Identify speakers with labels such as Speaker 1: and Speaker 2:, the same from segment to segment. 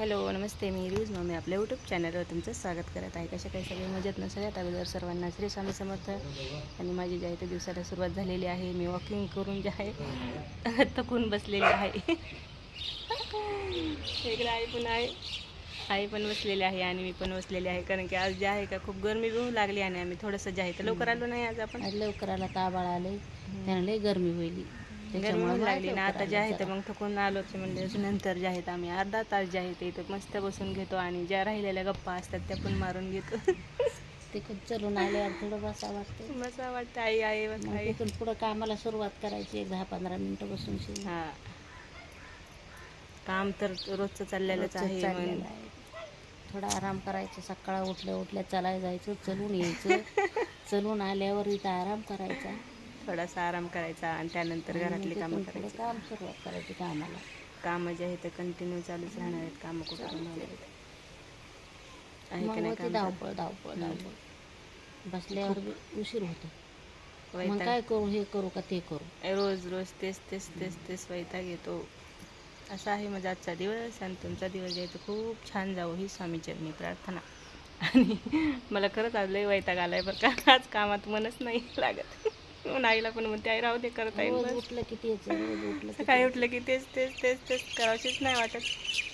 Speaker 1: Hello नमस्ते. मी रिज मम्मी आपल्या यूट्यूब चॅनलवर तुमचं स्वागत करत आहे. कशा काही सगळे? मजेत न सगळ्यात? अगोदर सर्वांना श्री स्वामी समर्थ. आणि माझी जे आहे ते दिवसाला सुरुवात झालेली आहे. मी वॉकिंग करून जे आहे थकून बसलेली आहे. इकडे आई पण आहे. आई पण बसलेली आहे आणि मी पण बसलेली आहे. कारण की आज जे आहे का खूप गरमी बी होऊ लागली आणि आम्ही थोडंसं जे आहे तर लवकर आलो नाही आज आपण.
Speaker 2: आज लवकर आला ताबाळ आले त्याने गर्मी गरमी होईल.
Speaker 1: गरमी लागली ना. आता जे आहे तर मग थकून आलो की म्हणजे नंतर जे आहेत आम्ही अर्धा तास जे आहे ते इथं मस्त बसून घेतो आणि ज्या राहिलेल्या गप्पा असतात त्या पण मारून घेतो.
Speaker 2: ते खूप चलून आल्यावर थोडं बसा वाटतं
Speaker 1: मस्त वाटतं आई आई बस
Speaker 2: मग तिथून पुढं कामाला सुरुवात करायची एक दहा पंधरा मिनिटं बसून शिव
Speaker 1: हा. काम तर रोजचं चाललेलंच आहे
Speaker 2: चाललेलं आहे. थोडा आराम करायचा सकाळ उठल्या उठल्या चालायला जायचं चलून यायचं. चलून आल्यावर इथं आराम करायचा.
Speaker 1: थोडासा आराम करायचा आणि त्यानंतर घरातली कामं
Speaker 2: तिथून पुढं
Speaker 1: करायची.
Speaker 2: काम सुरुवात करायची कामाला.
Speaker 1: कामं जे आहे ते कंटिन्यू चालूच राहणार आहेत. कामं कुठं पण होणार आहेत. आहे
Speaker 2: मग
Speaker 1: की नाही
Speaker 2: होती
Speaker 1: काम
Speaker 2: धावपळ धावपळ धावपळ. बसल्यावर उशीर होतो. मग
Speaker 1: वैताग.
Speaker 2: काय करू हे करू का ते करू?
Speaker 1: रोज रोज तेच तेच तेच तेच वैताग येतो. असा आहे माझा आजचा दिवस आणि तुमचा दिवस जे आहे तो खूप छान जावं ही स्वामीचरणी प्रार्थना. आणि मला खरंच आज लय वैताग आलाय बरं का. आज कामात मनच नाही लागत. म्हणून आईला पण म्हणते आई राहू दे करता येईल बस.
Speaker 2: उठलं की तेच
Speaker 1: सकाळी उठलं की तेच तेच तेच तेच करावशीच नाही वाटत.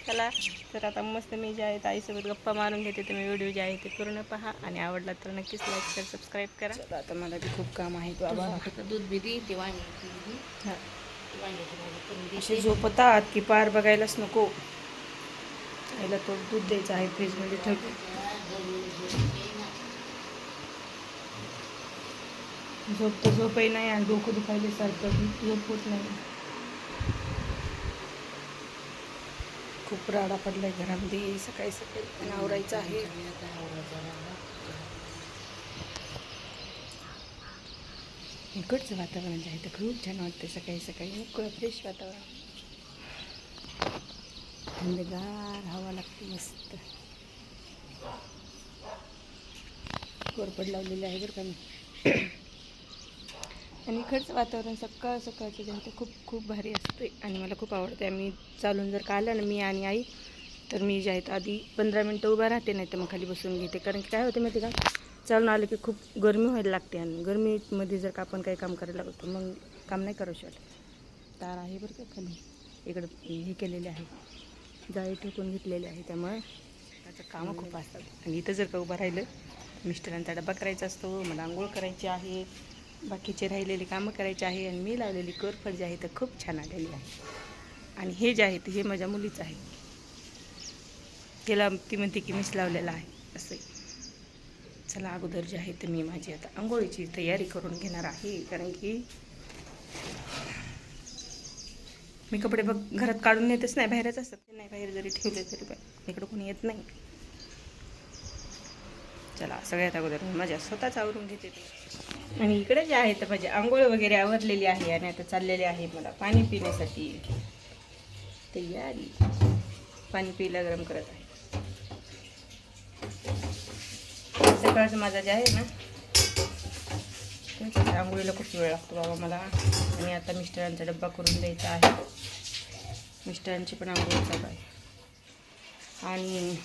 Speaker 1: चला तर आता मस्त मी जे आहे आईसोबत गप्पा मारून घेते तुम्ही व्हिडिओ जे आहे ते पूर्ण पहा. आणि आवडला तर नक्कीच लाईक शेअर सबस्क्राईब करा. आता मला बी खूप काम आहे. बाबा
Speaker 2: दूध बी दी ते.
Speaker 1: हा.
Speaker 2: ती.
Speaker 1: असे झोपतात की पार बघायलाच नको. याला तो दूध द्यायचं आहे फ्रीजमध्ये ठेवतो. झोप तर झोपही नाही आणि डोकं दुखायले सारखं झोप होत नाही. खूप राडा पडलाय घरामध्ये. सकाळी सकाळी आणि आवरायचं आहे. इकडचं वातावरण जे आहे ते खूप छान वाटतं सकाळी सकाळी. मोकळं फ्रेश वातावरण. थंडगार हवा लागते मस्त. कोरपड लावलेली आहे बरं का मी. आणि इकडचं वातावरण सकाळ सकाळचं जे आहे ते खूप खूप भारी असते आणि मला खूप आवडते. मी चालून जर का आलं ना मी आणि आई तर मी जे आहेत आधी पंधरा मिनटं उभा राहते नाही तर मग खाली बसून घेते. कारण की काय होते माहिती का? चालून आलं की खूप गरमी व्हायला लागते आणि गरमीमध्ये जर का आपण काही काम करायला लागतो मग काम नाही करू शकत. तार आहे बरं का खाली. इकडं हे केलेले आहे. जाळी ठोकून घेतलेली आहे. त्यामुळे त्याचं कामं खूप असतात. आणि इथं जर का उभं राहिलं मिस्टरांचा डबा करायचा असतो मला आंघोळ करायची आहे. बाकीचे राहिलेले कामं करायचे आहे आणि मी लावलेली कोरफड जी आहे तर खूप छान आलेली आहे. आणि हे जे आहे ते हे माझ्या मुलीचं आहे. तिला ती म्हणते की मीच लावलेलं आहे. असं चला अगोदर जे आहे तर मी माझी आता आंघोळीची तयारी करून घेणार आहे. कारण की मी कपडे बघ घरात काढून नेतच नाही बाहेरच असतात. ते नाही बाहेर जरी ठेवले तरी पण इकडं कोणी येत नाही. चला सगळ्यात अगोदर मी माझ्या स्वतःच आवरून घेते. आणि इकडे जे आहे तर माझी आंघोळ वगैरे आवरलेली आहे आणि आता चाललेली आहे मला पाणी पिण्यासाठी. तयारी पाणी पियला गरम करत आहे. सकाळचं माझा जे आहे ना आंघोळीला खूप वेळ लागतो बाबा मला. आणि आता मिस्टरांचा डब्बा करून द्यायचा आहे. मिस्टरांची पण आंघोळ चालू आहे. आणि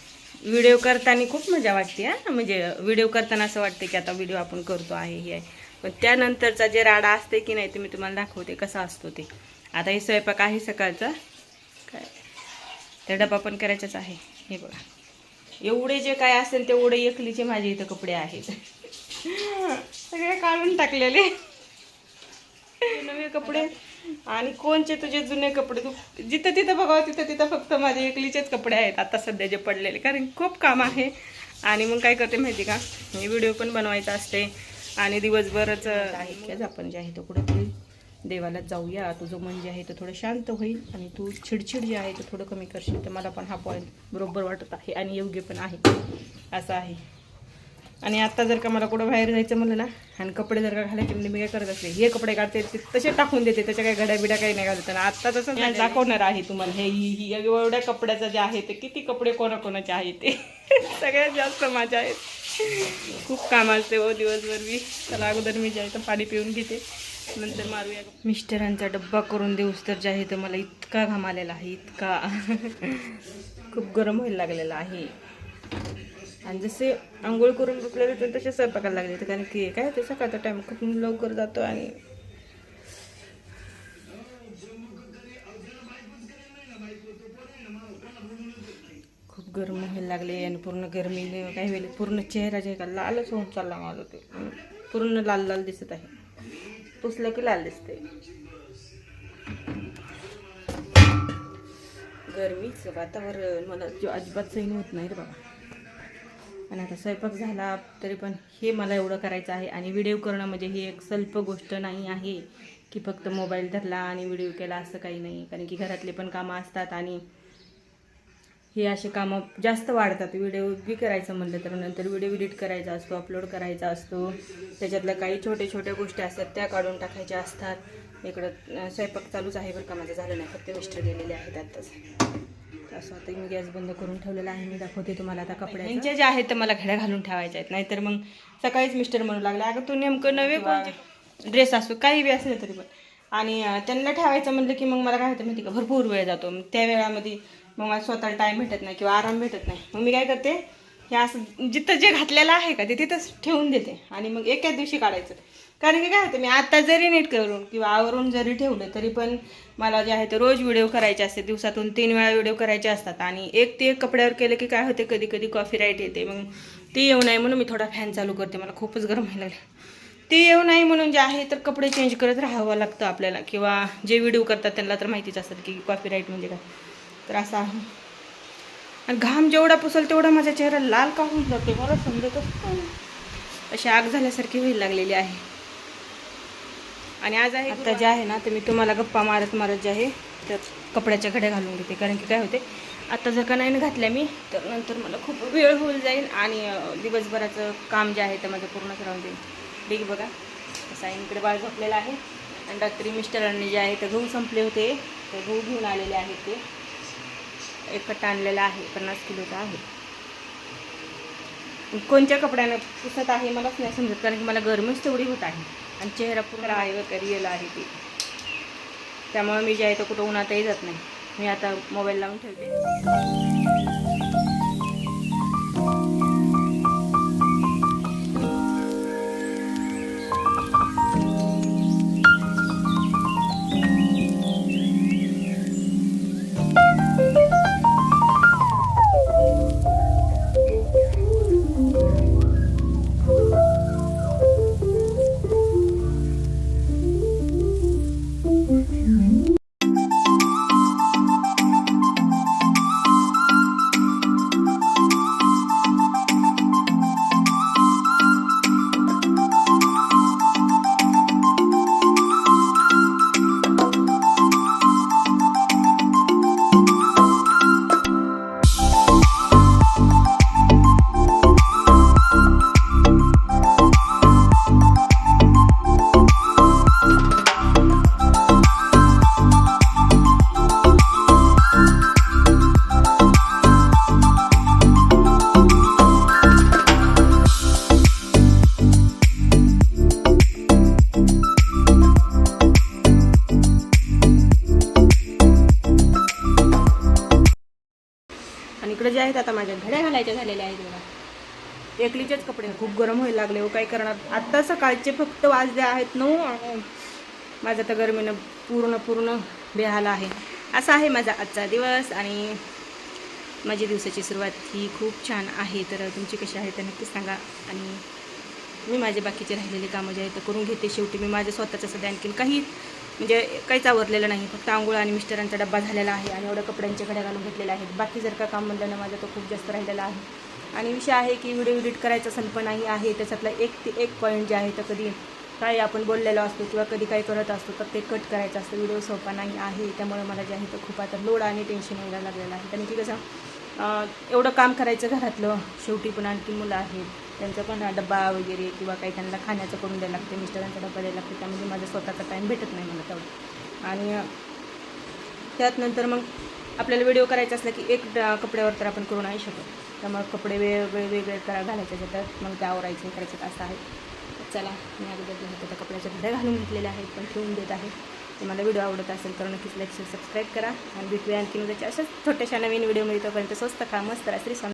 Speaker 1: व्हिडिओ करताना खूप मजा वाटते हा. म्हणजे व्हिडिओ करताना असं वाटते की आता व्हिडिओ आपण करतो आहे हे आहे. पण त्यानंतरचा जे राडा असते की नाही ते मी तुम्हाला दाखवते कसा असतो ते. आता हे स्वयंपाक आहे सकाळचा. काय? त्या डबा पण करायचाच आहे. हे बघा. एवढे जे काय असेल तेवढे एकलीचे माझे इथं कपडे आहेत. सगळे काढून टाकलेले. नवे कपडे? आणि कोणचे तुझे जुने कपडे? तू जिथं तिथं बघावं तिथं तिथं फक्त माझे एकलीचेच कपडे आहेत आता सध्या जे पडलेले. कारण खूप काम आहे. आणि मग काय करते माहिती का? मी व्हिडिओ पण बनवायचा असते. आणि दिवसभरच आहे की आज आपण जे आहे तो कुठेतरी देवाला जाऊया. तुझं मन जे आहे ते थोडं शांत होईल आणि तू चिडचिड जे आहे ते थोडं कमी करशील. तर मला पण हा पॉईंट बरोबर वाटत आहे आणि योग्य पण आहे. असं आहे. आणि आता जर का मला कुठं बाहेर जायचं म्हणलं ना आणि कपडे जर का घालायचे म्हणजे मी काय करत असते हे कपडे काढते ते तसे टाकून देते त्याच्या काही घड्या बिड्या काही नाही घालत. आणि आता तसं नाही दाखवणार आहे तुम्हाला हे ही ही एवढ्या कपड्याचं जे आहे ते किती कपडे कोणाकोणाचे आहे ते. सगळ्यात जास्त माझ्या आहेत. खूप काम असते हो दिवसभर मी. त्याला अगोदर मी जे आहे तर पाणी पिऊन घेते. नंतर मारूया मिस्टरांचा डब्बा करून देऊस तर जे आहे तर मला इतका घाम आलेला आहे इतका. खूप गरम व्हायला लागलेला आहे. आणि जसे आंघोळ करून बसलेले जाते तसे स्वयंपाकाला लागले कारण की काय ते सकाळचा टाईम खूप लवकर जातो आणि खूप गरम व्हायला लागले आणि पूर्ण गरमीने काही वेळेला पूर्ण चेहरा जे का लालच होऊन चालला माझा ते. पूर्ण लाल लाल दिसत आहे. पुसलं की लाल दिसते गरमीचं वातावरण मला जो अजिबात सहन होत नाही रे बाबा. आणि आता स्वयंपाक झाला तरी पण हे मला एवढं करायचं आहे. आणि व्हिडिओ करणं म्हणजे ही एक सल्प गोष्ट नाही आहे की फक्त मोबाईल धरला आणि व्हिडिओ केला असं काही नाही. कारण की घरातले पण कामं असतात आणि हे असे कामं जास्त वाढतात. व्हिडिओ बी करायचं म्हणलं तर नंतर व्हिडिओ एडिट करायचा असतो अपलोड करायचा असतो. त्याच्यातल्या काही छोटे छोट्या गोष्टी असतात त्या काढून टाकायच्या असतात. इकडं स्वयंपाक चालूच आहे बरं का. माझं झालं नाही. फक्त मिस्टर गेलेले आहेत आत्ताच. असं आता मी गॅस बंद करून ठेवलेला आहे मी दाखवते तुम्हाला आता कपडे यांच्या ज्या आहेत तर मला घड्या घालून ठेवायच्या आहेत. नाहीतर मग सकाळीच मिस्टर म्हणू लागले अगं तू नेमकं नवे कोणते ड्रेस असो काही बी असले तरी पण. आणि त्यांना ठेवायचं म्हणलं की मग मला काय होतं माहिती का भरपूर वेळ जातो. मग त्या वेळामध्ये मग मला स्वतःला टाईम भेटत नाही किंवा आराम भेटत नाही. मग मी काय करते हे असं जिथं जे घातलेलं आहे का ते तिथंच ठेवून देते. आणि मग एकाच दिवशी काढायचं. कारण की काय होतं मी आत्ता जरी नीट करून किंवा आवरून जरी ठेवलं तरी पण मला जे आहे ते रोज व्हिडिओ करायचे असते दिवसातून तीन वेळा व्हिडिओ करायचे असतात. आणि एक ते एक कपड्यावर केलं की काय होते कधी कधी कॉफी राईट येते. मग ती येऊ नये म्हणून मी थोडा फॅन चालू करते. मला खूपच गरम व्हायला लागले. ती येऊ नाही म्हणून जे आहे तर कपडे चेंज करत राहावं लागतं आपल्याला. किंवा जे व्हिडिओ करतात त्यांना तर माहितीच असतात की कॉफी राईट म्हणजे काय. तर असं आहे. आणि घाम जेवढा पुसल तेवढा माझा चेहरा लाल का होऊन जातो? मला समजतच नाही. अशी आग झाल्यासारखी व्हायला लागलेली आहे. आणि आज आहे आता जे आहे ना तर मी तुम्हाला गप्पा मारत मारत जे आहे तर कपड्याच्या घड्या घालून घेते. कारण की काय होते आता जर का नाही ना घातल्या मी तर नंतर मला खूप वेळ होऊन जाईल आणि दिवसभराचं काम जे आहे ते माझं पूर्णच राहून जाईल. ठीक बघा. असं इकडे बाळ झोपलेला आहे. आणि रात्री मिस्टरांनी जे आहे ते गहू संपले होते. ते गहू घेऊन आलेले आहेत ते. एक कट्टा आणलेला आहे पन्नास किलोचा आहे. कोणत्या कपड्यानं पुसत आहे मलाच नाही समजत कारण की मला गरमीच तेवढी होत आहे. आणि चेहरा पूर्ण आहे वगैरे रिअल आहे ती. त्यामुळे मी जे आहे तर कुठं उन्हातही जात नाही. मी आता मोबाईल लावून ठेवते. आता माझ्या घड्या घालायच्या झालेल्या आहेत बघा. एकलीचेच कपडे. खूप गरम व्हायला लागले हो काय करणार? आत्ता सकाळचे फक्त वाजले आहेत नऊ माझं तर गरमीनं पूर्ण पूर्ण बेहाला आहे. असा आहे माझा आजचा दिवस आणि माझी दिवसाची सुरुवात ही खूप छान आहे. तर तुमची कशी आहे तर नक्कीच सांगा आणि मी माझे बाकीचे राहिलेले कामं जे आहेत तर करून घेते. शेवटी मी माझ्या स्वतःचं सध्या आणखीन काही म्हणजे काहीच आवरलेलं नाही फक्त आंघोळ आणि मिस्टरांचा डब्बा झालेला आहे आणि एवढ्या कपड्यांच्या घड्या घालून घेतलेल्या आहेत. बाकी जर का काम म्हणलं ना माझं तो खूप जास्त राहिलेला आहे. आणि विषय आहे की व्हिडिओ एडिट करायचा संप नाही आहे त्याच्यातला एक ते एक पॉईंट जे आहे तर कधी काय आपण बोललेलो असतो किंवा कधी काही करत असतो तर ते कट करायचं असतं. व्हिडिओ सोपा नाही आहे त्यामुळे मला जे आहे तर खूप आता लोड आणि टेन्शन यायला लागलेलं आहे. कारण की कसं एवढं काम करायचं घरातलं शेवटी पण आणखी मुलं आहेत. त्यांचा पण डब्बा वगैरे किंवा काही त्यांना खाण्याचं करून द्यायला लागते मिस्टरांचा डब्बा द्यायला लागते त्यामध्ये माझा स्वतःचा टाईम भेटत नाही मला तेवढं. आणि त्यात नंतर मग आपल्याला व्हिडिओ करायचा असला की एक कपड्यावर तर आपण करू नाही शकत. त्यामुळे कपडे वेगळे वेगळे करा घालायचे त्याच्यात मग ते आवरायचे करायचं असं आहे. चला मी अगोदर जे त्या कपड्याच्या घड्या घालून घेतलेल्या आहेत पण ठेवून देत आहे. तुम्हाला व्हिडिओ आवडत असेल तर नक्कीच लाईक सबस्क्राईब करा. आणि भेटूया आणखी त्याच्या अशाच छोट्याशा नवीन व्हिडिओमध्ये तोपर्यंत स्वस्त खा मस्त रात्री श्री